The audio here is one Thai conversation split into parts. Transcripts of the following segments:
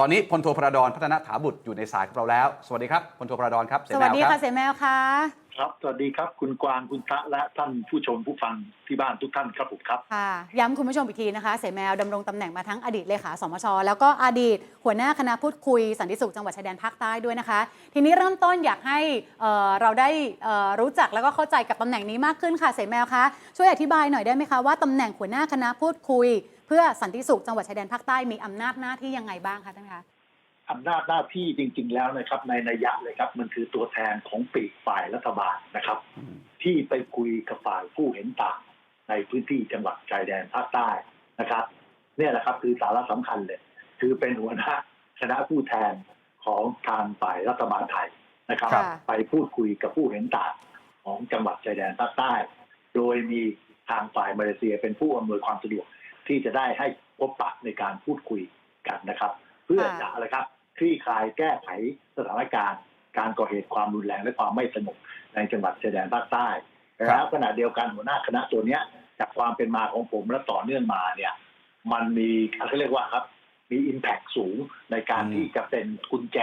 ตอนนี้พลโทพระดอนพัฒนาถาบุตรอยู่ในสายกับเราแล้ว สวัสดีครับพลโทพระดอนครับเสสแมวัสวดีคค่ะรับเสแมวค่ะ ครับ สวัสดีครับ คุณกวางคุณตะและท่านผู้ชมผู้ฟังที่บ้านทุกท่านครับผมครับ ค่ะ ย้ำคุณผู้ชมอีกทีนะคะ เสแมวดำรงตำแหน่งมาทั้งอดีตเลขาสมช แล้วก็อดีต หัวหน้าคณะพูดคุยสันติสุขจังหวัดชายแดนภาคใต้ด้วยนะคะ ทีนี้เริ่มต้นอยากให้เอ่อเราได้เอ่อรู้จักแล้วก็เข้าใจกับตำแหน่งนี้มากขึ้นค่ะเสแมวคะช่วยอธิบายหน่อยได้ไหมคะว่าตำแหน่งหัวหน้าคณะพูดคุย เพื่อสันติสุขจังหวัดชายแดนภาคใต้มีอำนาจหน้าที่ยังไงบ้างคะท่านคะอำนาจหน้าที่จริง ๆ แล้วนะครับ ในนัยยะเลยครับ มันคือตัวแทนของปีกฝ่ายรัฐบาลนะครับอืมที่ไปคุยกับฝ่ายผู้เห็นต่างในพื้นที่จังหวัดชายแดนภาคใต้นะครับ เนี่ยแหละครับคือสาระสำคัญเลย คือเป็นหัวหน้าคณะผู้แทนของทางฝ่ายรัฐบาลไทยนะครับครับ ไปพูดคุยกับผู้เห็นต่างของจังหวัดชายแดนภาคใต้ โดยมีทางฝ่ายมาเลเซียเป็นผู้อำนวยความสะดวก ที่จะได้ให้พบปะในการพูดคุยกันนะครับ เพื่อจะอะไรครับคลี่คลายแก้ไขสถานการณ์ การก่อเหตุความรุนแรงและความไม่สงบในจังหวัดชายแดนภาคใต้ครับแล้วขณะเดียวกันหัวหน้าคณะตัวเนี้ยจากความเป็นมาของผมและต่อเนื่องมาเนี่ย มันมีเขาเรียกว่าครับ มีอิมแพ t สูงในการอืมที่จะเป็นกุญแจ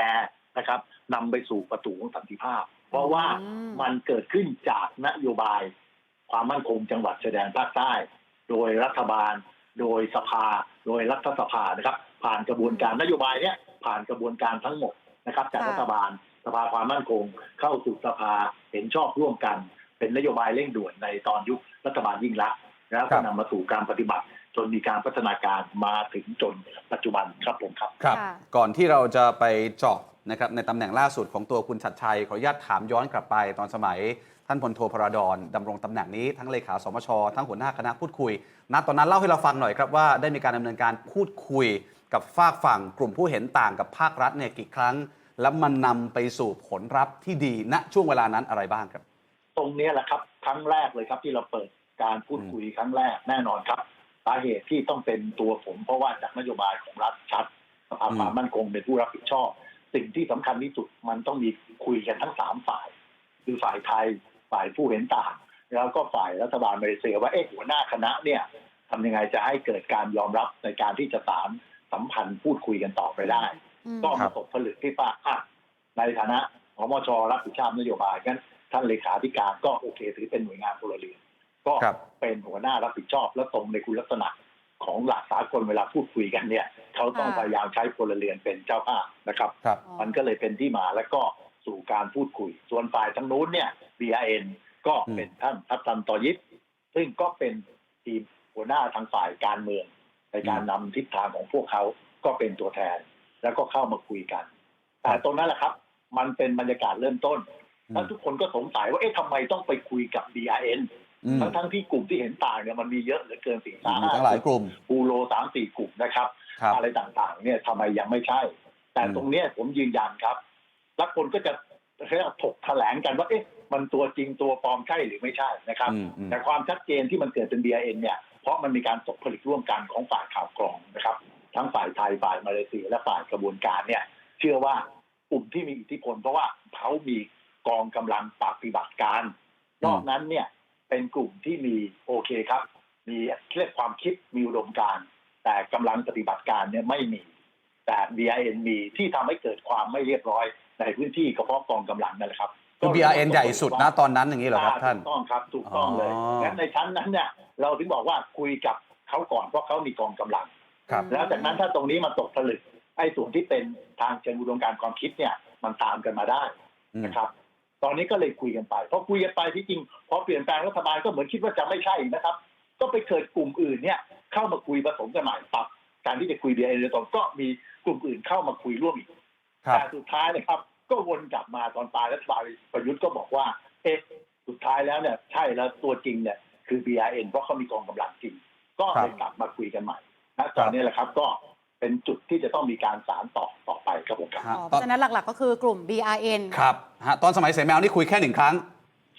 นะครับนำไปสู่ประตูของสันติภาพ เพราะว่าอืมมันเกิดขึ้นจากนโยบาย ความมั่นคงจังหวัดชายแดนภาคใต้ โดยรัฐบาล โดยสภา โดยรัฐสภานะครับ ผ่านกระบวนการนโยบายเนี้ยผ่านกระบวนการทั้งหมดนะครับ จากค่ะรัฐบาลสภาความมั่นคง เข้าสู่สภาเห็นชอบร่วมกัน เป็นนโยบายเร่งด่วนในตอนยุครัฐบาลยิ่งรักษณ์แล้วครัก็บนำมาสู่การปฏิบัติ จนมีการพัฒนาการมาถึงจนปัจจุบันครับผมครับครับค่ะก่อนที่เราจะไปเจาะนะครับในตำแหน่งล่าสุดของตัวคุณชัดชัยขออนุญาตถามย้อนกลับไปตอนสมัย ท่านพลโทพระดอนดำรงตำแหน่งนี้ทั้งเลขาสมช ทั้งหัวหน้าคณะพูดคุยณตอนนั้นเล่าให้เราฟังหน่อยครับว่าได้มีการดำเนินการพูดคุยกับฝากฝั่งกลุ่มผู้เห็นต่างกับภาครัฐเนี่ยกี่ครั้ง แล้วมันนำไปสู่ผลลัพธ์ที่ดีณช่วงเวลานั้นอะไรบ้างครับ ตรงเนี้ยแหละครับ ครั้งแรกเลยครับ ที่เราเปิดการพูดคุยครั้งแรกแน่นอนครับสาเหตุที่ต้องเป็นตัวผม เพราะว่าจากนโยบายของรัฐชัดสภาความมั่นคงเป็นผู้รับผิดชอบ สิ่งที่สำคัญที่สุดมันต้องมีคุยกันทั้งสามฝ่าย คือฝ่ายไทย ฝ่ายผู้เห็นต่าง แล้วก็ฝ่ายรัฐบาลมาเลเซียว่าเอ๊ะหัวหน้าคณะเนี่ยทำยังไงจะให้เกิดการยอมรับในการที่จะสารสัมพันธ์พูดคุยกันต่อไปได้อืมก็ครัมาบตกผลึกที่ว่าอะในฐานะอมชรับผิดชอบนโยบายงั้นท่านเลขาธิการก็โอเคถือเป็นหน่วยงานพลเรือนก็ครับเป็นหัวหน้ารับผิดชอบและตรงในคุณลักษณะของหลักสากลเวลาพูดคุยกันเนี่ย เขาต้องค่ะพยายามใช้พลเรือนเป็นเจ้าภาพนะครับครับอ๋อมันก็เลยเป็นที่มาแล้วก็ สู่การพูดคุย ส่วนฝ่ายทางนู้นเนี่ย BRN ก็อืมเป็นท่านทัพตันต่อยิปซึ่งก็เป็นทีมหัวหน้าทางฝ่ายการเมือง ในการนำทิศทางของพวกเขาก็เป็นตัวแทน แล้วก็เข้ามาคุยกัน แต่ตรงนั้นแหละครับ มันเป็นบรรยากาศเริ่มต้นแล้วทุกคนก็สงสัยว่าเอ๊ะทำไมต้องไปคุยกับ BRN อืมทั้งทั้งๆที่กลุ่มที่เห็นต่างเนี่ยมันมีเยอะเหลือเกินสี่สามีทั้งหลายกลุ่มปูโรสามสี่กลุ่มนะครับครับ อะไรต่างๆ เนี่ยทำไมยังไม่ใช่ แต่อืมตรงเนี้ยผมยืนยันครับ แล้วคนก็จะเรียกว่าถกแถลงกันว่าเอ๊ะมันตัวจริงตัวปลอมใช่หรือไม่ใช่นะครับอืมอืมแต่ความชัดเจนที่มันเกิดเป็น BIN เนี่ยเพราะมันมีการตกผลึกร่วมกันของฝ่ายข่าวกรองนะครับ ทั้งฝ่ายไทยฝ่ายมาเลเซียและฝ่ายกระบวนการเนี่ย เชื่อว่ากลุ่มที่มีอิทธิพล เพราะว่าเขามีกองกำลังปฏิบัติการนอกนั้นเนี่ยเป็นกลุ่มที่มีโอเคครับ มีเรียกความคิดมีอุดมการณ์แต่กำลังปฏิบัติการเนี่ยไม่มี แต่ BIN มีที่ทำให้เกิดความไม่เรียบร้อยในพื้นที่ก็เพราะกองกำลังนั่นแหละครับคือ BRN ใหญ่สุดนะตอนนั้นอย่างนี้เหรอครับท่านถูกต้องครับถูกต้องเลยอ๋องั้นในชั้นนั้นเนี่ยเราถึงบอกว่าคุยกับเขาก่อนเพราะเขามีกองกำลังครับแล้วจากนั้นถ้าตรงนี้มันตกผลึกไอ้ส่วนที่เป็นทางเชิงอุดมการณ์ความคิดเนี่ยมันตามกันมาได้อืมนะครับ ตอนนี้ก็เลยคุยกันไปพอคุยกันไปที่จริงพอเปลี่ยนแปลงรัฐบาลก็เหมือนคิดว่าจะไม่ใช่นะครับ ก็ไปเกิดกลุ่มอื่นเนี่ยเข้ามาคุยผสมกันใหม่ปรับ การที่จะคุยเดียร์โดยตรงก็มีกลุ่มอื่นเข้ามาคุยร่วมอีกครับ แต่สุดท้ายนะครับ ก็วนกลับมาตอนปลายรัฐบาลประยุทธ์ก็บอกว่า เอ๊ะสุดท้ายแล้วเนี่ยใช่แล้วตัวจริงเนี่ยคือ BRN เพราะเขามีกองกำลังจริง ก็เลยกลับมาคุยกันใหม่นะตอนนี้แหละครับก็เป็นจุดที่จะต้องมีการสารต่อต่อไปครับผมครับฮะอ๋อเพตอนราะฉะนั้นหลักๆ ก็คือกลุ่ม BRN ครับฮะตอนสมัยเสแมวนี่คุยแค่หนึ่งครั้ง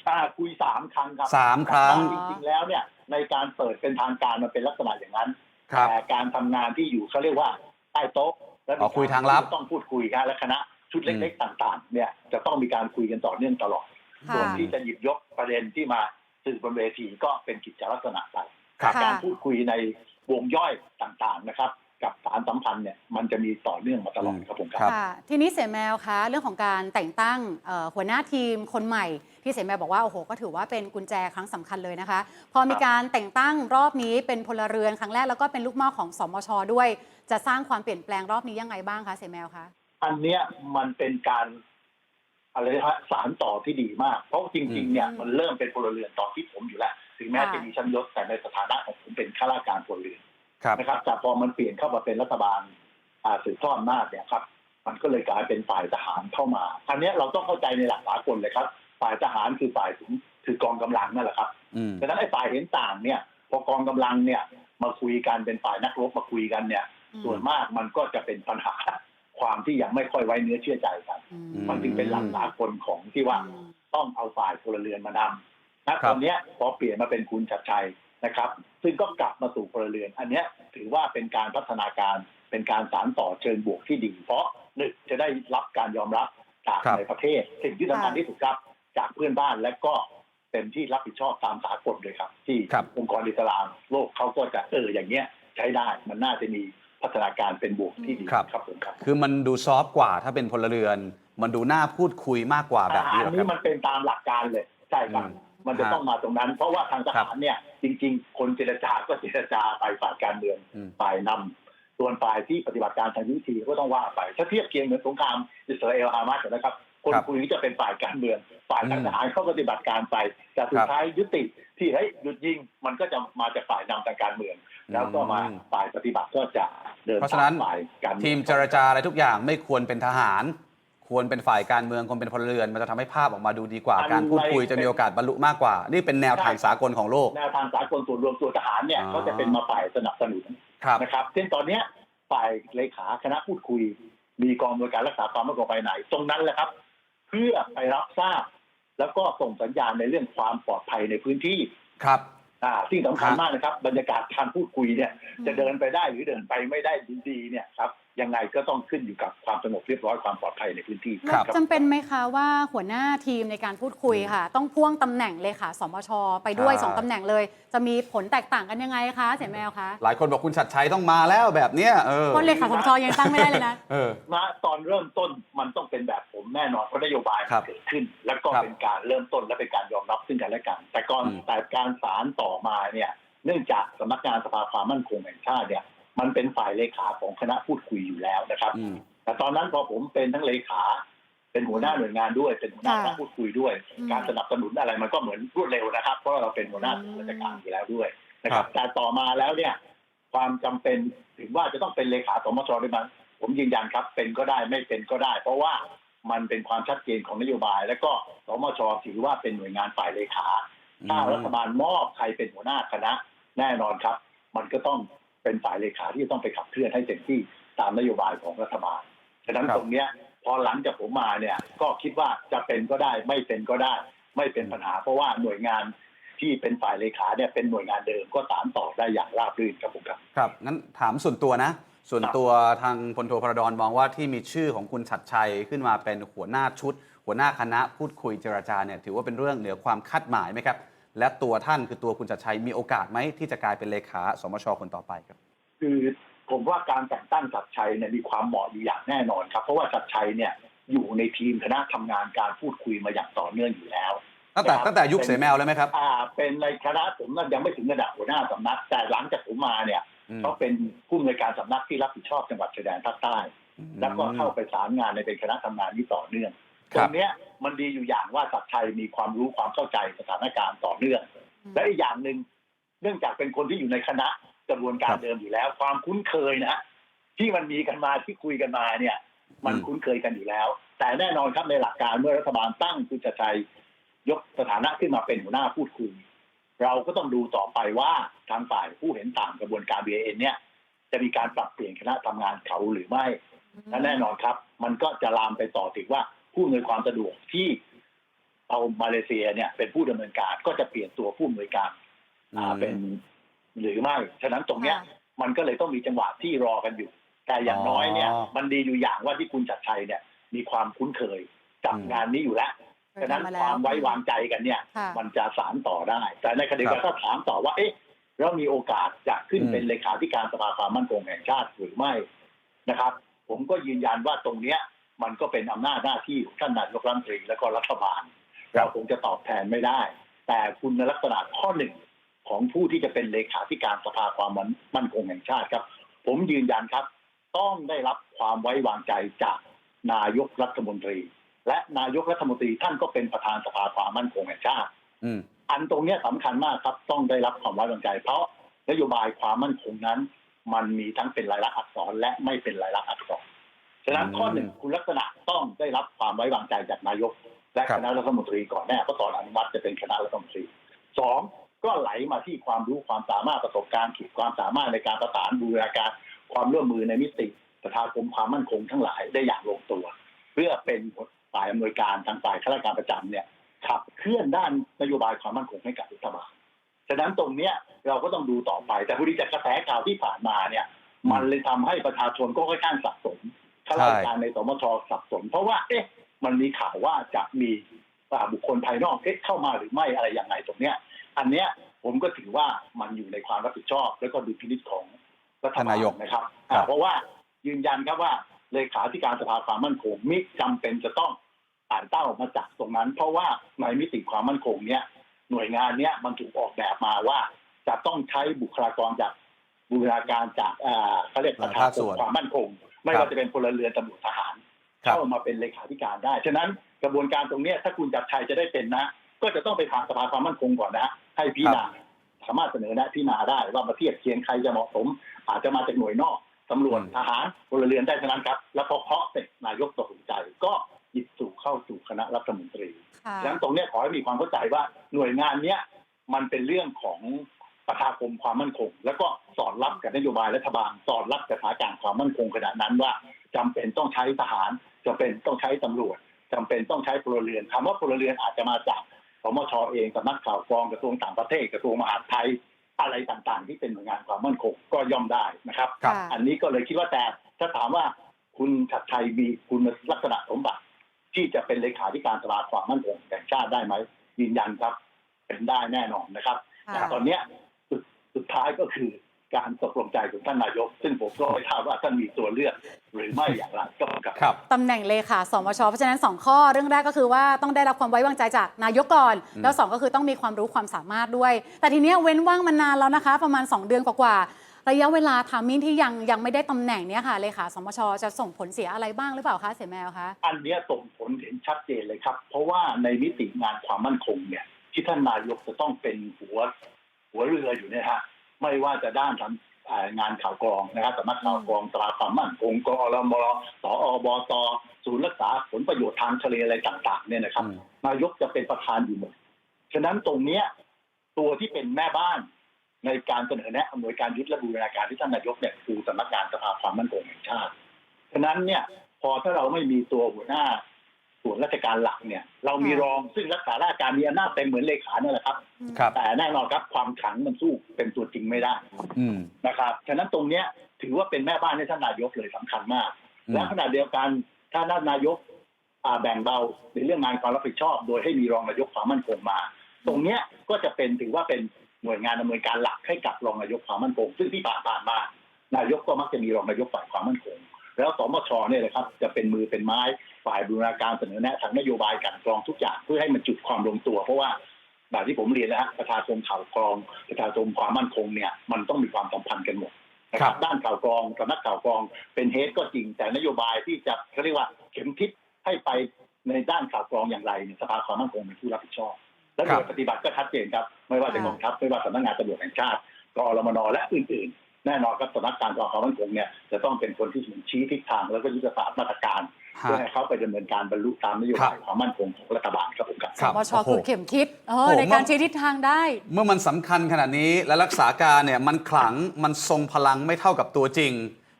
อ่าคุยสามครั้งครับสามครั้ง แต่จริงๆแล้วเนี่ยในการเปิดเป็นทางการมันเป็นลักษณะอย่างนั้น ครับแต่การทำงานที่อยู่เขาเรียกว่าใต้โต๊ะและมีอ๋อคุยทางลับ ต้องพูดคุยกันและคณะชุดเล็กๆต่าง ๆ เนี่ยจะต้องมีการคุยกันต่อเนื่องตลอดค่ะส่วนที่จะหยิบยกประเด็นที่มาสื่อบนเวทีก็เป็นกิจลักษณะไปครับการพูดคุยในวงย่อยต่างๆนะครับ กับสารสัมพันธ์เนี่ยมันจะมีต่อเนื่องมาตลอดครับผมคครัรับบค่ะทีนี้เสแมวคะเรื่องของการแต่งตั้งเอ่อหัวหน้าทีมคนใหม่ที่เสแมวบอกว่าโอ้โหก็ถือว่าเป็นกุญแจครั้งสำคัญเลยนะคะ พอมีการแต่งตั้งรอบนี้เป็นพลเรือนครั้งแรกแล้วก็เป็นลูกหม้อของสมชด้วย จะสร้างความเปลี่ยนแปลงรอบนี้ยังไงบ้างคะเสแมวคะอันเนี้ยมันเป็นการอะไรนะฮะสารต่อที่ดีมาก เพราะจริง ๆ เนี่ยอืมมันเริ่มเป็นพลเรือนตอนที่ผมอยู่แล้ว ถึงแม้ค่ะจะมีชั้นยศแต่ในสถานะของผมเป็นข้าราชการพลเรือนครับ นะครับแต่พอมันเปลี่ยนเข้ามาเป็นรัฐบาลอ่าสืบทอดอำนาจเนี่ยครับ มันก็เลยกลายเป็นฝ่ายทหารเข้ามาอันเนี้ยเราต้องเข้าใจในหลักสากลเลยครับ ฝ่ายทหารคือฝ่ายถึงคือกองกำลังนั่นแหละครับอืมดังนั้นไอ้ฝ่ายเห็นต่างเนี่ย พอกองกำลังเนี่ย มาคุยกันเป็นฝ่ายนักรบมาคุยกันเนี่ยอืมส่วนมากมันก็จะเป็นปัญหาความที่ยังไม่ค่อยไว้เนื้อเชื่อใจกันอืมันจึงเป็นหลักสากลของที่ว่าอืมต้องเอาฝ่ายพลเรือนมานำนะครับตอนเนี้ยพอเปลี่ยนมาเป็นคุณชัดชัย นะครับ ซึ่งก็กลับมาสู่พลเรือน อันเนี้ยถือว่าเป็นการพัฒนาการเป็นการสานต่อเชิงบวกที่ดี เพราะหนึ่งจะได้รับการยอมรับจากครับในประเทศ สิ่งที่สำคัญที่สุดครับจากเพื่อนบ้านและก็เป็นที่รับผิดชอบตามสากลเลยครับ ที่ครับองค์กรอิสลามโลกเขาก็จะเอออย่างเงี้ยใช้ได้มันน่าจะมีพัฒนาการเป็นบวกที่ดีครับครับผมครับคือมันดูซอฟต์กว่าถ้าเป็นพลเรือน มันดูน่าพูดคุยมากกว่าแบบนี้เหรอัอนครันี้บมันเป็นตามหลักการเลยใช่ครับอื มมันจะฮะต้องมาตรงนั้น เพราะว่าทางทหารเนี่ย จริง ๆ คนเจรจาก็เจรจาไปฝ่ายการเมืองอืมฝ่ายนำส่วนฝ่ายที่ปฏิบัติการทางยุทธวิธีก็ต้องว่าไปถ้าเทียบเคียงเหมือนสงครามอิสราเอลฮามาสนะครับ คนครับคุยจะเป็นฝ่ายการเมือง ฝ่ายทางอืมทหารเขาปฏิบัติการไปแต่สุคดรับท้ายยุติที่เฮ้ยหยุดยิงมันก็จะมาจากฝ่ายนำทางการเมืองแล้วก็มาอืมฝ่ายปฏิบัติก็จะเดินเพราะฉะนั้นตมฝ่ายการเมืองทีมเจรจาอะไรทุกอย่างไม่ควรเป็นทหาร ควรเป็นฝ่ายการเมืองควรเป็นพลเรือน มันจะทำให้ภาพออกมาดูดีกว่า การพูดคุยจะมีโอกาสบรรลุมากกว่า นี่เป็นแนวทางสากลของโลก แนวทางสากลส่วนรวมตัวทหารเนี่ยอ๋อก็จะเป็นมาฝ่ายสนับสนุนครับ นะครับเช่นตอนเนี้ยฝ่ายเลขาคณะพูดคุย มีกองบริการรักษาความมั่นคงภายในตรงนั้นแหละครับ เพื่อไปรับทราบ แล้วก็ส่งสัญญาณในเรื่องความปลอดภัยในพื้นที่ ครับ อ่าที่สำคัญครับมากนะครับ บรรยากาศการพูดคุยเนี่ย จะเดินไปได้หรือเดินไปไม่ได้ดีๆเนี่ยครับ ยังไงก็ต้องขึ้นอยู่กับความสงบเรียบร้อยความปลอดภัยในพื้นที่แล้วจำเป็นไหมคะว่าหัวหน้าทีมในการพูดคุยค่ะ ต้องพ่วงตำแหน่งเลขาสมช ไปด้วยอ่าสองตำแหน่งเลย จะมีผลแตกต่างกันยังไงคะเสียแมวคะหลายคนบอกคุณชัดชัยต้องมาแล้วแบบเนี้ยเออเพราะเลขาสมชยังตั้งไม่ได้เลยนะเออณตอนเริ่มต้นมันต้องเป็นแบบผมแน่นอนเพราะนโยบายครับเกิดขึ้น แล้วก็ครับเป็นการเริ่มต้นและเป็นการยอมรับซึ่งกันและกัน แต่ก่อนอืมแต่การสารต่อมาเนี่ยเนื่องจากสำนักงานสภาความมั่นคงแห่งชาติเนี่ย มันเป็นฝ่ายเลขาของคณะพูดคุยอยู่แล้วนะครับอืมแต่ตอนนั้นพอผมเป็นทั้งเลขา เป็นหัวหน้าหน่วยงานด้วย เป็นหัวหน้าคค่ะณะพูดคุยด้วยอืมการสนับสนุนอะไรมันก็เหมือนรวดเร็วนะครับ เพราะเราเป็นหัวหน้าส่วนราชการอยู่แล้วด้วยนะครับ แต่ต่อมาแล้วเนี่ย ความจำเป็นถึงว่าจะต้องเป็นเลขาสมชด้วยมั้ยผมยืนยันครับ เป็นก็ได้ไม่เป็นก็ได้ เพราะว่ามันเป็นความชัดเจนของนโยบาย แล้วก็สมชถือว่าเป็นหน่วยงานฝ่ายเลขา ถ้ารัฐบาลมอบใครเป็นหัวหน้าคณะ แน่นอนครับ มันก็ต้อง เป็นฝ่ายเลขาที่จะต้องไปขับเคลื่อนให้เต็มที่ตามนโยบายของรัฐบาลฉะนั้นครับตรงเนี้ยพอหลังจากผมมาเนี่ยก็คิดว่าจะเป็นก็ได้ไม่เป็นก็ได้ ไม่เป็นปัญหา เพราะว่าหน่วยงานที่เป็นฝ่ายเลขาเนี่ยเป็นหน่วยงานเดิมก็สานต่อได้อย่างราบรื่นครับผมครับครับงั้นถามส่วนตัวนะ ส่วนครับตัวทางพลโทพระดอนมองว่าที่มีชื่อของคุณชัดชัยขึ้นมาเป็นหัวหน้าชุด หัวหน้าคณะพูดคุยเจรจาเนี่ยถือว่าเป็นเรื่องเหนือความคาดหมายไหมครับ และตัวท่านคือตัวคุณชัดชัยมีโอกาสไหมที่จะกลายเป็นเลขาสมชคนต่อไปครับ คือผมว่าการแต่งตั้งชัดชัยเนี่ยมีความเหมาะอยู่อย่างแน่นอนครับ เพราะว่าชัดชัยเนี่ยอยู่ในทีมคณะทำงานการพูดคุยมาอย่างต่อเนื่องอยู่แล้วตั้งแต่ครับตั้งแต่ยุคเสแมวแล้วไหมครับ อ่า เป็นในคณะผมนั้นยังไม่ถึงระดับหัวหน้าสำนัก แต่หลังจากผมมาเนี่ยอืมเขาเป็นผู้อำนวยการสำนักที่รับผิดชอบจังหวัดชายแดนภาคใต้ แล้วก็เข้าไปสารงานในเป็นคณะทำงานนี้ต่อเนื่องคตรัรบงเนี้ยมันดีอยู่อย่างว่าสัตชัยมีความรู้ความเข้าใจสถานการณ์ต่อเนื่อง และอีกอย่างหนึ่งเนื่องจากเป็นคนที่อยู่ในคณะ กระบวนการเดิมอยู่แล้ว ความคุ้นเคยนะที่มันมีกันมาที่คุยกันมาเนี่ย มันคุ้นเคยกันอยู่แล้ว แต่แน่นอนครับในหลักการเมื่อรัฐบาลตั้งคุณชัดชัยยกสถานะขึ้นมาเป็นหัวหน้าพูดคุย เราก็ต้องดูต่อไปว่าทางฝ่ายผู้เห็นต่างกระบวนการ BAN เนี่ย จะมีการปรับเปลี่ยนคณะทำงานเขาหรือไม่และแน่นอนครับ มันก็จะลามไปต่อถึงว่าผู้อำนวยความสะดวกที่เอามาเลเซียเนี่ยเป็นผู้ดำเนินการก็จะเปลี่ยนตัวผู้อำนวยการอ่าอืมเป็น หรือไม่ฉะนั้นตรงเนี้ยค่ะมันก็เลยต้องมีจังหวะที่รอกันอยู่ แต่อย่างน้อยเนี่ยอ๋อมันดีอยู่อย่างว่าที่คุณจัดชัยเนี่ย มีความคุ้นเคยกับอืมงานนี้อยู่แล้วฉะนั้นเคยทำมาคแล้ววามไว้วางใจกันเนี่ยค่ะมันจะสารต่อได้ แต่ในขณะเดียวกันถ้าถามต่อว่าเอ๊ะแล้วมีโอกาสจะขึ้นอืมเป็นเลขาธิการสภาความมั่นคงแห่งชาติหรือไม่นะครับ ผมก็ยืนยันว่าตรงเนี้ย มันก็เป็นอำนาจหน้าที่ของท่านนายกรัฐมนตรีและก็รัฐบาลเราคงจะตอบแทนไม่ได้ แต่คุณลักษณะข้อหนึ่ง ของผู้ที่จะเป็นเลขาธิการสภาความมั่นคงแห่งชาติครับ ผมยืนยันครับ ต้องได้รับความไว้วางใจจากนายกรัฐมนตรี และนายกรัฐมนตรีท่านก็เป็นประธานสภาความมั่นคงแห่งชาติอืมอันตรงเนี้ยสำคัญมากครับ ต้องได้รับความไว้วางใจ เพราะนโยบายความมั่นคงนั้น มันมีทั้งเป็นลายลักษณ์อักษรและไม่เป็นลายลักษณ์อักษรฉะนั้นอืมข้อหนึ่งคุณลักษณะต้องได้รับความไว้วางใจจากนายก และครับคณะรัฐมนตรีก่อนแน่เพราะตอนอนุมัติจะเป็นคณะรัฐมนตรีสอง ก็ไหลมาที่ความรู้ความสามารถประสบการณ์ขีดความสามารถในการประสานบูรณาการความร่วมมือในมิติประชาคมความมั่นคงทั้งหลายได้อย่างลงตัว เพื่อเป็นฝ่ายอำนวยการทางฝ่ายข้าราชการประจำเนี่ยขับเคลื่อนด้านนโยบายความมั่นคงให้กับรัฐบาลฉะนั้นตรงเนี้ยเราก็ต้องดูต่อไป แต่พอดีจากกระแสข่าวที่ผ่านมาเนี่ย มันเลยทำให้ประชาชนก็ค่อนข้างสับสนข้าราชการในสมชสับสน เพราะว่าเอ๊ะมันมีข่าวว่าจะมีบุคคลภายนอกเข้ามาหรือไม่อะไรย่างไรตรงเนี้ย อันเนี้ยผมก็ถือว่ามันอยู่ในความรับผิดชอบ แล้วก็ดุลพินิจของรัฐท่านบาลนายกนะครับครับอ่าเพราะว่ายืนยันครับว่าเลขาธิการสภาความมั่นคงมิจำเป็นจะต้องอ่านเต้ามาจากตรงนั้น เพราะว่าในมิติความมั่นคงเนี้ยหน่วยงานเนี้ยมันถูกออกแบบมาว่า จะต้องใช้บุคลากรจากบูรณาการจากอ่าเขาเรียกประชาภาคคส่มวนความมั่นคง ไม่ครับว่าจะเป็นพลเรือนตำรวจทหารครับเข้ามาเป็นเลขาธิการได้ ฉะนั้นกระบวนการตรงเนี้ยถ้าคุณจัดชัยจะได้เป็นนะ ก็จะต้องไปผ่านสภาความมั่นคงก่อนนะ ให้พิจารณาสามารถเสนอแนะพิจารณาได้ว่ามาเทียบเคียงใครจะเหมาะสม อาจจะมาจากหน่วยนอกตำรวจอืมทหารพลเรือนได้เท่านั้นครับ แล้วพอเคาะเสร็จนายกตัดสินใจก็หยิบสู่เข้าสู่คณะรัฐมนตรีค่ะฉะนั้นตรงเนี้ยขอให้มีความเข้าใจว่าหน่วยงานเนี้ยมันเป็นเรื่องของประชาคมความมั่นคง แล้วก็สอดรับกับนโยบายรัฐบาลสอดรับกับสถานการณ์ความมั่นคงขณะนั้นว่าจำเป็นต้องใช้ทหารจำเป็นต้องใช้ตำรวจจำเป็นต้องใช้พลเรือนคำว่าพลเรือนอาจจะมาจาก สมชเองสำนักข่าวกรองกระทรวงต่างประเทศกระทรวงมหาดไทยอะไรต่างๆ ที่เป็นหน่วยงานความมั่นคงก็ย่อมได้นะครับครับค่ะอันนี้ก็เลยคิดว่าแต่ถ้าถามว่าคุณชัดชัยมีคุณลักษณะสมบัติ ที่จะเป็นเลขาธิการสภาความมั่นคงแห่งชาติได้ไหมยืนยันครับ เป็นได้แน่นอนนะครับค่ะแต่ตอนเนี้ยสุดสุดท้ายก็คือ การตกลงใจของท่านนายก ซึ่งผมก็ไม่ทราบว่าท่านมีตัวเลือกหรือไม่อย่างไรก็ครับครับ ตำแหน่งเลขาสมชเพราะฉะนั้น 2 ข้อเรื่องแรกก็คือว่าต้องได้รับความไว้วางใจจากนายกก่อนอืมแล้ว 2 ก็คือต้องมีความรู้ความสามารถด้วย แต่ทีเนี้ยเว้นว่างมานานแล้วนะคะ ประมาณ 2 เดือนกว่าๆระยะเวลาทามิ่งที่ยังยังไม่ได้ตำแหน่งเนี้ยค่ะเลขาสมชจะส่งผลเสียอะไรบ้างหรือเปล่าคะเสียแมวคะ อันเนี้ยส่งผลเห็นชัดเจนเลยครับ เพราะว่าในมิติงานความมั่นคงเนี่ย ที่ท่านนายกจะต้องเป็นหัว หัวเรืออยู่เนี่ยฮะ ไม่ว่าจะด้านทำอ่างานข่าวกรองนะครับสำนักข่าวกรองตราความมั่นคงกอรมสอบตศูนย์รักษาผลประโยชน์ทางทะเลอะไรต่าง ๆ เนี่ยนะครับอืมนายกจะเป็นประธานอยู่หมดฉะนั้นตรงเนี้ยตัวที่เป็นแม่บ้านในการเสนอแนะอำนวยการยุทธและบูรณาการที่ท่านนายกเนี่ยคือสำนักงานสภาความมั่นคงแห่งชาติ ฉะนั้นเนี่ยพอถ้าเราไม่มีตัวหัวหน้า ส่วนราชการหลักเนี่ย เรามีค่ะรองซึ่งรักษาราชการมีอำนาจเต็มเหมือนเลขาเนี่ยแหละครับ ครับ แต่แน่นอนครับความขลังมันสู้เป็นตัวจริงไม่ได้อืม นะครับฉะนั้นตรงเนี้ยถือว่าเป็นแม่บ้านให้ท่านนายกเลยสำคัญมาก อืม และขณะเดียวกันถ้าท่านนายกอ่าแบ่งเบาในเรื่องงานความรับผิดชอบ โดยให้มีรองนายกความมั่นคงมา ตรงเนี้ยก็จะเป็นถือว่าเป็นหน่วยงานดำเนินการหลักให้กับรองนายกความมั่นคง ซึ่งที่ผ่านๆมา นายกก็มักจะมีรองนายกฝ่ายความมั่นคง แล้วสมชเนี่ยแหละครับจะเป็นมือเป็นไม้ฝ่ายบูรณาการเสนอแนะทางนโยบายการกรองทุกอย่างเพื่อให้มันจุดความลงตัว เพราะว่าแบบที่ผมเรียนแล้วฮะประชาคมข่าวกรองประชาคมความมั่นคงเนี่ยมันต้องมีความสัมพันธ์กันหมดนะคครัรับบด้านข่าวกรองสำนักข่าวกรองเป็นเฮดก็จริงแต่นโยบายที่จะเขาเรียกว่าเข็มทิศให้ไปในด้านข่าวกรองอย่างไรเนี่ยสภาความมั่นคงเป็นผู้รับผิดชอบ และโดครัยบปฏิบัติก็ชัดเจนครับ ไม่ว่าจะกองทัพไม่ว่าสำนักงานตำรวจแห่งชาติกอรมนและอื่นๆ แน่นอนครับสำนักการความมั่นคงเนี่ยจะต้องเป็นคนที่ชี้ทิศทางแล้วก็ยุทธศาสตร์มาตรการฮะเพื่อให้เขาไปดำเนินการบรรลุตามนโยบายครับความมั่นคงของรัฐบาลครับผมครับคสรับมชโอ้โหคือเข็มทิศเออโอ้โหในการมันชี้ทิศทางได้ เมื่อมันสำคัญขนาดนี้และรักษาการเนี่ยมันขลังมันทรงพลังไม่เท่ากับตัวจริง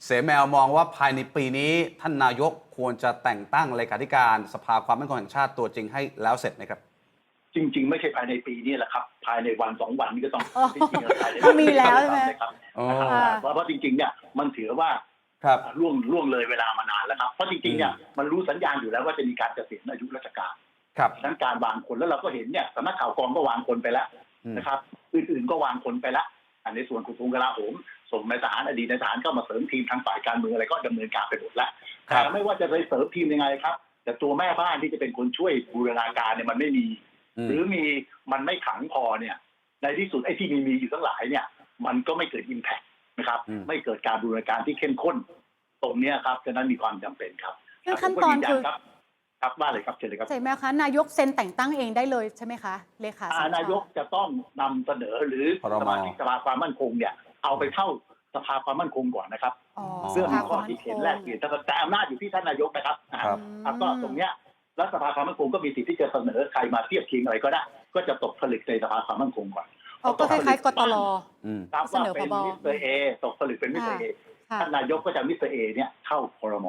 เสแมวมองว่าภายในปีนี้ท่านนายกควรจะแต่งตั้งเลขาธิการสภาความมั่นคงแห่งชาติตัวจริงให้แล้วเสร็จไหมครับ จริง ๆ ไม่ใช่ภายในปีนี้แหละครับ ภายในวันสองวันนี้ก็ต้องอ๋อจริงๆภายในต้องมีแล้วใช่ไหม นะครับอ๋อนะครับเพราะว่าจริงๆเนี่ยมันถือว่าครับ ล่วงล่วงเลยเวลามานานแล้วครับเพราะจริงๆเนี่ยมันรู้สัญญาณอยู่แล้วว่าจะมีการเกษียณอายุราชการครับดังนั้นการวางคนแล้วเราก็เห็นเนี่ยสำนักข่าวกรองก็วางคนไปแล้วอืม นะครับ อื่นๆก็วางคนไปแล้วอันในส่วนของกระทรวงกลาโหมส่งนายทหารอดีตนายทหารเข้ามาเสริมทีมทางฝ่ายการเมืองอะไรก็ดำเนินการไปหมดแล้วครับ แต่ไม่ว่าจะไปเสริมทีมยังไงครับ แต่ตัวแม่บ้านที่จะเป็นคนช่วยบูรณาการเนี่ยมันไม่มีอืม หรือมีมันไม่ขังพอเนี่ย ในที่สุดไอ้ที่มีมีอยู่ทั้งหลายเนี่ย มันก็ไม่เกิดอิมแพ t นะครับอืมไม่เกิดการบูรณาการที่เข้มข้น ตรงเนี้ยครับฉะนั้นมีความจำเป็นครับเรื่องขั้นตอนผมก็ยืยัคือครับครับว่าเลยครับเชิญเลยครับเสแมวคะนายกเซ็นแต่งตั้งเองได้เลยใช่ไหมคะเลขาสอ่ามชนายกจะต้องนำเสนอหรือพรมสมาชิกสภาความมั่นคงเนี่ย เอาไปเข้าสภาความมั่นคงก่อนนะครับอ๋อเพื่อมีข้อสภาคิดเห็นวามแลมั่กคงเปลี่ยนแต่แต่อำนาจอยู่ที่ท่านนายกนะครับอ่าครับแล้วก็ตรงเนี้ย รัฐสภาความมั่นคงก็มีสิทธิ์ที่จะเสนอใครมาเทียบเคียงอะไรก็ได้ ก็จะตกผลึกในสภาความมั่นคงก่อนอ๋อก็คล้ายๆกตลอืมครับเสว่านอเป็นผบมิสเตอร์เอตกผลึกเป็นมิสเตอร์เอค่ะท่านนายกก็จะมิสเตอร์เอเนี่ยเข้าครม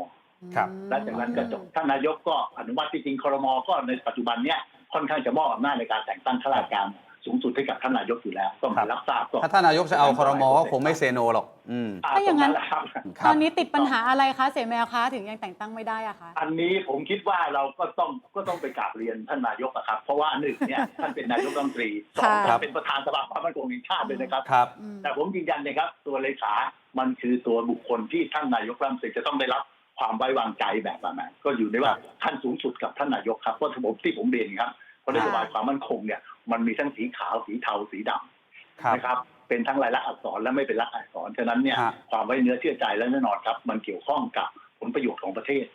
ครับอืมและจากนั้นก็จบท่านนายกก็อนุมัติที่จริงครมก็ในปัจจุบันเนี่ยค่อนข้างจะมอบอำนาจในการแต่งตั้งข้าราชการ สูงสุดให้กับท่านนายกอยู่แล้วก็ครัมาบรับทราบก็ถ้าท่านนายกจะเอาคอรมอก็คงไม่เซโนหรอกอืมอ่ถ้าอย่างนั้นตรแหละครับคตรัอบนนี้ติดปัญหาอะไรคะเสแมวคะถึงยังแต่งตั้งไม่ได้อะคะ อันนี้ผมคิดว่าเราก็ต้องก็ต้องไปกราบเรียนท่านนายกอะครับ เพราะว่าหนึ่งเนี่ยท่านเป็นนายกรัฐมนตรีสองค่ะท่านเป็นประธานสภาความมั่นคงแห่งชาติเลยนะครับ ครับ อืม แต่ผมยืนยันนะครับ ตัวเลขา มันคือตัวบุคคลที่ท่านนายกรัฐมนตรีจะต้องได้รับความไว้วางใจแบบนั้นก็อยู่ในว่าครับขั้นสูงสุดกับท่านนายกครับเพราะผมที่ผมเรียนครับเพราะนโยบายความมั่นคงเนี่ย มันมีทั้งสีขาวสีเทาสีดำครับนะครับ เป็นทั้งลายลักษณ์อักษรและไม่เป็นลักษณ์อักษรฉะนั้นเนี่ยฮะความไว้เนื้อเชื่อใจและแน่นอนครับ มันเกี่ยวข้องกับผลประโยชน์ของประเทศ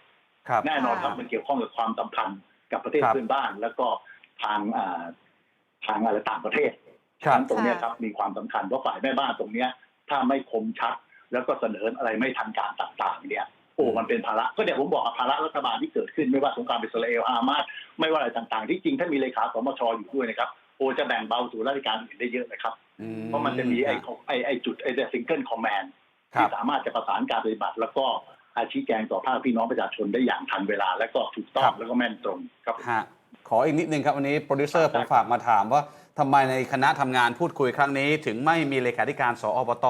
ครับแน่นอนครับค่ะมันเกี่ยวข้องกับความสัมพันธ์กับประเทศครับเพื่อนบ้าน แล้วก็ทางอ่าทางอะไรต่างประเทศครับฉะนั้นตรงเนี้ยครับมีความสำคัญเพราะฝ่ายแม่บ้านตรงเนี้ยถ้าไม่คมชัด แล้วก็เสนออะไรไม่ทันการต่างๆ เนี่ย โอ้มันเป็นภาระก็เดี๋ยวผมบอกว่าภาระรัฐบาลที่เกิดขึ้นไม่ว่าสงครามอิสราเอลฮามาสไม่ว่าอะไรต่างๆ ที่จริงถ้ามีเลขาสมชอยู่ด้วยนะครับโอ้จะแบ่งเบาสู่ราชการอื่นได้เยอะนะครับอืเพราะมันจะมีไอ้ของไอ้ไอ้จุดไอ้ซิงเกิลคอมแมนครัที่บสามารถจะประสานการปฏิบัติ แล้วก็อาชี้แจงต่อภาคพี่น้องประชาชนได้อย่างทันเวลา และก็ถูกต้อครังบแล้วก็แม่นตรงครับฮะขออีกนิดนึงครับวันนี้โปรดิวเซอร์คผรับมฝากมาถามว่าทำไมในคณะทำงานพูดคุยครั้งนี้ ถึงไม่มีเลขาธิการสอบต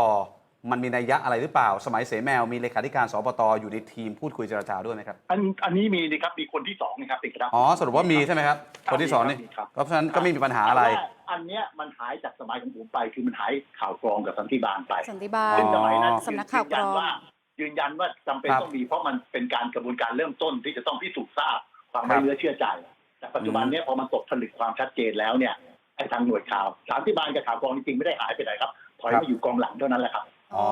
มันมีนัยยะอะไรหรือเปล่า สมัยเสแมวมีเลขาธิการสอบตอยู่ในทีมพูดคุยเจรจาด้วยไหมครับ อันอันนี้มีนะครับมีคนที่สองนะครับติดครับอ๋อสรุปว่ามีใช่ไหมครับ คนที่สองนี่มีครับเพราะฉะนั้นก็ไม่มีปัญหาอะไรแต่ว่าอันเนี้ยมันหายจากสมัยของผมไปคือมันหายข่าวกรองกับสันติบาลไปสันติบาลอ๋อซึ่งสมัยนั้นสำนักข่าวกรองยืนยันว่ายืนยันว่าจำเป็นครับต้องมีเพราะมันเป็นการกระบวนการเริ่มต้นที่จะต้องพิสูจน์ทราบความครัไม่บเนื้อเชื่อใจแต่ปัจจุบันเนี้ยพอมันตกผลึกความชัดเจนแล้วเนี่ยไอ้ทางหน่วยข่าวสามที่บาลกับข่าวกรองจริงๆไม่ได้หายไปไหนครับถอยมาอยู่กองหลังเท่านั้นแหละครับ อ๋อ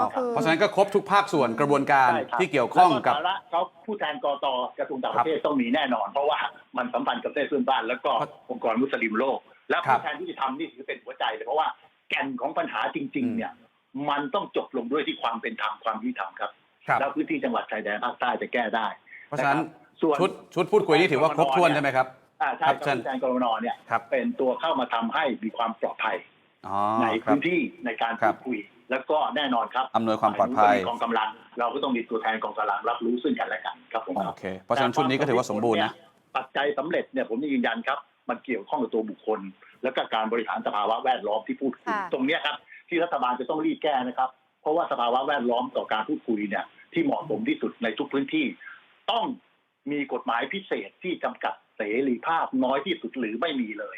ก็คือ เพราะฉะนั้นก็ครบทุกภาคส่วนกระบวนการใช่ครับที่เกี่ยวข้องกับ แล้วภาระเขาผู้แทนกตกระทรวงต่างประเทศต้องมีแน่นอน เพราะว่ามันสัมพันธ์กับประเทศเพื่อนบ้านแล้วก็ครับองค์กรมุสลิมโลก และครับผู้แทนที่จะทำนี่ถือเป็นหัวใจเลยเพราะว่าแก่นของปัญหาจริงๆเนี่ย มันต้องจบลงด้วยที่ความเป็นธรรมความยุติธรรมครับครับ แล้วพื้นที่จังหวัดชายแดนภาคใต้จะแก้ได้เพราะฉะนั้นคบส่วน ชุดชุดพูดคุยนี่ถือว่าครบถ้วนใช่ไหมครับ อ่าใช่คครัรับบเชิญผู้แทนกรนเนี่ยครับ เป็นตัวเข้ามาทำให้มีความปลอดภัย อ๋อในครับ พื้นที่ในการครัพูบ ดคุย แล้วก็แน่นอนครับอำนวยความปลอดภัยฝ่นู้นก็มีกองกำลัง เราก็ต้องมีตัวแทนกองกำลังรับรู้ซึ่งกันและกันครับผมครับโอเคเพราะฉะนั้นชุดนี้ก็ถือว่าสมบูรณ์นะปัจจัยสำเร็จเนี่ยผมยืนยันครับ มันเกี่ยวข้องกับตัวบุคคล และก็การบริหารสภาวะแวดล้อมที่พูดคุยค่ะตรงเนี้ยครับที่รัฐบาลจะต้องรีบแก้นะครับ เพราะว่าสภาวะแวดล้อมต่อการพูดคุยเนี่ยที่เหมาะสมที่สุดในทุกพื้นที่ ต้องมีกฎหมายพิเศษที่จำกัดเสรีภาพน้อยที่สุดหรือไม่มีเลย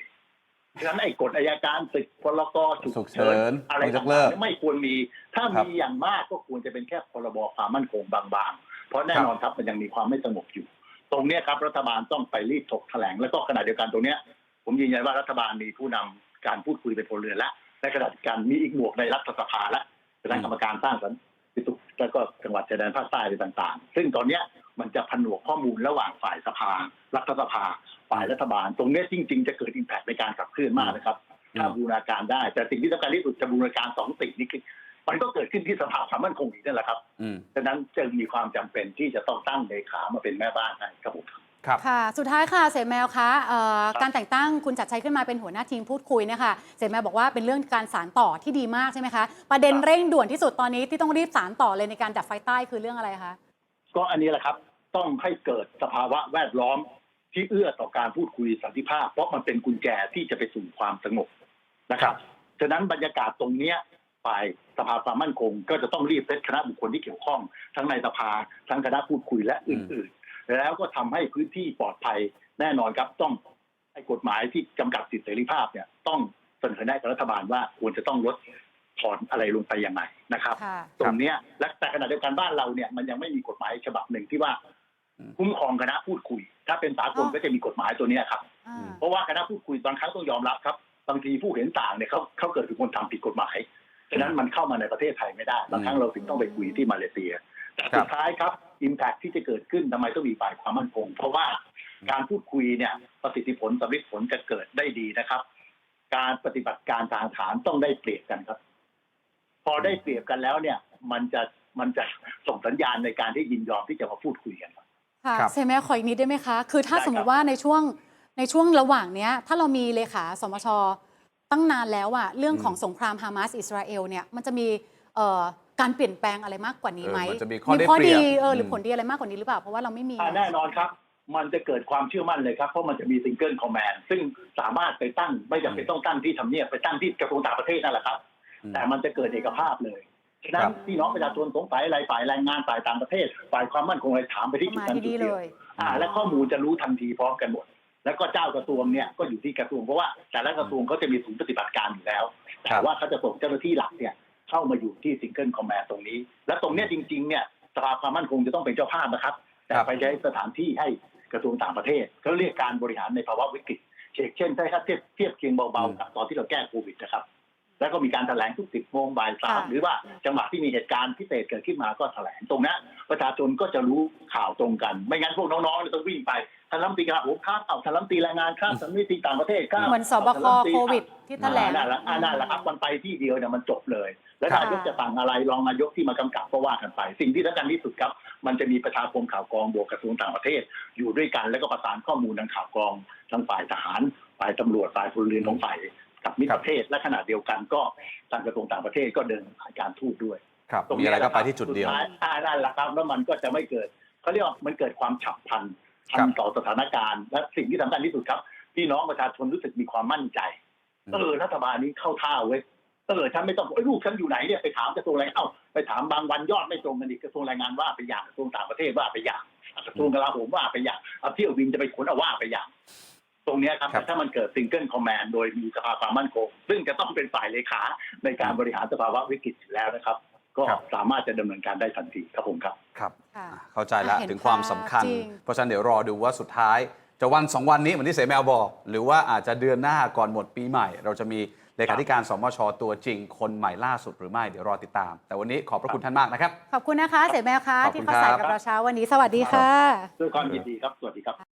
ฉะนั้นไอ้กฎอายการศึกพลกฉุฉุกกเฉิเฉินนอะไรต้องยต่ากเลิงกๆไม่ควรมี ถ้าครับมีอย่างมากก็ควรจะเป็นแค่พรบความมั่นคงบางๆ เพราะแน่นอนครับมันยังมีความไม่สงบอยู่ ตรงเนี้ยครับรัฐบาลต้องไปรีบถกแถลง แล้วก็ขณะเดียวกันตรงเนี้ยผมยืนยันว่ารัฐบาลมีผู้นำการพูดคุยเป็นพลเรือนและในขณะเดียวกันมีอีกหมวกในรัฐสภาและคณะกรรมการสร้างสรรค์พิสุขแล้วก็จังหวัดชายแดนภาคใต้อะไรต่างๆ ซึ่งตอนเนี้ย มันจะผนวกข้อมูลระหว่างฝ่ายสภา รัฐสภา ฝ่ายรัฐบาล ตรงเนี้ยจริง ๆ จะเกิดอิมแพคในการขับเคลื่อนมากนะครับถ้าบูรณาการได้ แต่สิ่งที่สำคัญที่สุดจะบูรณาการสองสิ่งนี้คือมันก็เกิดขึ้นที่สภาความมั่นคงอีกนั่นแหละครับอืมฉะนั้นจึงมีความจำเป็นที่จะต้องตั้งเลขามาเป็นแม่บ้านให้ครับผมครับค่ะ สุดท้ายค่ะ เสแมวคะเอ่อครับการแต่งตั้งคุณจัดชัยขึ้นมาเป็นหัวหน้าทีมพูดคุยเนะคะ เสแมวบอกว่าเป็นเรื่องการสารต่อที่ดีมากใช่ไหมคะ ประเด็นเร่งด่วนที่สุดตอนนี้ที่ต้องรีบสารต่อเลยในการดับไฟใต้คือเรื่องอะไรคะ ก็อันนี้แหละครับ ต้องให้เกิดสภาวะแวดล้อมที่เอื้อต่อการพูดคุยสันติภาพ เพราะมันเป็นกุญแจที่จะไปสู่ความสงบนะครับฉะนั้นบรรยากาศตรงเนี้ยฝ่ายสภาความมั่นคง ก็จะต้องรีบเซตคณะบุคคลที่เกี่ยวข้อง ทั้งในสภา ทั้งคณะพูดคุยและอื่นๆ แล้วก็ทำให้พื้นที่ปลอดภัยแน่นอนครับต้องไอ้กฎหมายที่จำกัดสิทธิเสรีภาพเนี่ยต้องเสนอแนะกับรัฐบาลว่าควรจะต้องลด ถอนอะไรลงไปยังไงนะครับค่ะตรงเนี้ยและแต่ขณะเดียวกันบ้านเราเนี่ยมันยังไม่มีกฎหมายฉบับหนึ่งที่ว่าอืมคุ้มครองคณะพูดคุย ถ้าเป็นสากลอ๋อก็จะมีกฎหมายตัวเนี้ยครับอ่าเพราะว่าคณะพูดคุยบางครั้งต้องยอมรับครับ บางทีผู้เห็นต่างเนี่ยเขาเขาเกิดเป็นคนทำผิดกฎหมายฉะนั้นมันเข้ามาในประเทศไทยไม่ได้บางครั้งเราถึงต้องไปคุยที่มาเลเซียแต่ครับสุดท้ายครับอิมแพคที่จะเกิดขึ้นทำไมต้องมีฝ่ายความมั่นคง เพราะว่าการพูดคุยเนี่ยประสิทธิผลสำลิดผลจะเกิดได้ดีนะครับ การปฏิบัติการทางฐานต้องได้เปรียบกันครับ พอได้เปรียบกันแล้วเนี่ย มันจะมันจะส่งสัญญาณในการที่ยินยอมที่จะมาพูดคุยกันครับค่ะครับ เซแม่ขออีกนิดได้ไหมคะ คือถ้าได้สมมครัติบว่าในช่วงในช่วงระหว่างเนี้ย ถ้าเรามีเลขาสมชตั้งนานแล้วอะเรื่องของสงครามฮามาสอิสราเอลเนี่ยมันจะมีเอ่อการเปลี่ยนแปลงอะไรมากกว่านี้ไหมเออมันจะมีข้อได้เปรีดียบเออหรืออม ผลดีอะไรมากกว่านี้หรือเปล่าเพราะว่าเราไม่มี อ่าแน่นอนครับ มันจะเกิดความเชื่อมั่นเลยครับ เพราะมันจะมีซิงเกิลคอมแมนซึ่งสามารถไปตั้งไม่จำเป็นต้องตั้งที่ทำเนียบไปตั้งที่กระทรวงต่างประเทศนั่นแหละครับอืม แต่มันจะเกิดเอกภาพเลยฉะนั้คนรับพี่น้องประชาชนสงสัยอะไรฝ่ายแรงงานฝ่ายต่างประเทศฝ่ายความมั่นคงอะไรถามไปที่จุดมานั้นที่จุดนี่เดีเลยวยอ่าและข้อมูลจะรู้ทันทีพร้อมกันหมด แล้วก็เจ้ากระทรวงเนี่ยก็อยู่ที่กระทรวงเพราะว่าแต่ละกระทรวงเขาจะมีศูนย์ปฏิบัติการอยู่แล้วครัแต่บว่าเขาจะส่งเจ้าหน้าที่หลักเนี่ยเข้ามาอยู่ที่ซิงเกิลคอมแมนตรงนี้ และตรงเนี้ยจริงๆเนี่ยสภาความมั่นคงจะต้องเป็นเจ้าภาพนะครับ แต่ครับไปใช้สถานที่ให้กระทรวงต่างประเทศเขาเรียกการบริหารในภาวะวิกฤตเช่นถ้าเทียบเทียบเคียงเบาๆกับตอนที่เราแก้โควิดนะครับ แล้วก็มีการแถลงทุกสิบโมงบ่ายสามค่ะหรือว่าจังหวะที่มีเหตุการณ์พิเศษเกิดขึ้นมาก็แถลงตรงนั้นประชาชนก็จะรู้ข่าวตรงกัน ไม่งั้นพวกน้องๆเนี่ยต้องวิ่งไปท่านรัฐมนตรีกระลาโหมครับเอาท่านรัฐมนตรีแรงงานครับท่านรัฐมนตรีต่างประเทศครับเหมือนสบคท่านรัฐมนตรีโควิด ที่แถลงอ่านั่นแหละอ่านั่นแหละครับมันไปที่เดียวเนี่ยมันจบเลย แล้วครับนายกจะสั่งอะไรรองนายกที่มากำกับก็ว่ากันไป สิ่งที่สำคัญที่สุดครับ มันจะมีประชาคมข่าวกรองบวกกระทรวงต่างประเทศ อยู่ด้วยกันแล้วก็ประสานข้อมูลทางข่าวกรองทางฝ่ายทหารฝ่ายตำรวจฝ่ายพลเรือนของฝ่าย กับมิตรประเทศและขณะเดียวกันก็ทางกระทรวงต่างประเทศก็เดินสายการทูตด้วยครับตรงมีนี้อะไรก็แหลไปคบที่จุดเดียวสุท้ายอ่านั่นแหละครับแล้วมันก็จะไม่เกิดเขาเรียกว่ามันเกิดความฉับพลันทัครันบต่อสถานการณ์ และสิ่งที่สำคัญที่สุดครับพี่น้องประชาชนรู้สึกมีความมั่นใจเออรัฐบาลนี้เข้าท่าเว้ยเออฉันไม่ต้องไอ้ยลูกฉันอยู่ไหนเนี่ยไปถามกระทรวงแรงงานเอ้าไปถามบางวันยอดไม่ตรงกันอีกกระทรวงแรงงานว่าไปอย่างกระทรวงต่างประเทศว่าไปอย่างกระทรวงกลาโหมว่าไปอย่างเอาเที่ยวบินจะไปขนเอาว่าไปอย่าง ตรงเนี้ยครับครับถ้ามันเกิดซิงเกิลคอมแมนโดยมีสภาความมั่นคง ซึ่งจะต้องเป็นฝ่ายเลขาในการบริหารสภาวะวิกฤตอยู่แล้วนะครับ ก็ครับสามารถจะดำเนินการได้ทันทีครับผมครับครับค่ะอะเข้าใจแล้วเห็นถึงความสำคัญภาพจริงเพราะฉะนั้นเดี๋ยวรอดูว่าสุดท้าย จะวันสองวันนี้เหมือนที่เสแมวบอก หรือว่าอาจจะเดือนหน้าก่อนหมดปีใหม่ เราจะมีเลขาธิการสมชตัวจริง คนใหม่ล่าสุดหรือไม่เดี๋ยวรอติดตาม แต่วันนี้ขอบพระคุณท่านมากนะครับ ขอบคุณนะคะ เสแมวคะขอบคุที่ณเข้าสายครับกับเราเช้าวันนี้สวัสดีค่ะด้วยความยินดีครับสวัสดีครับ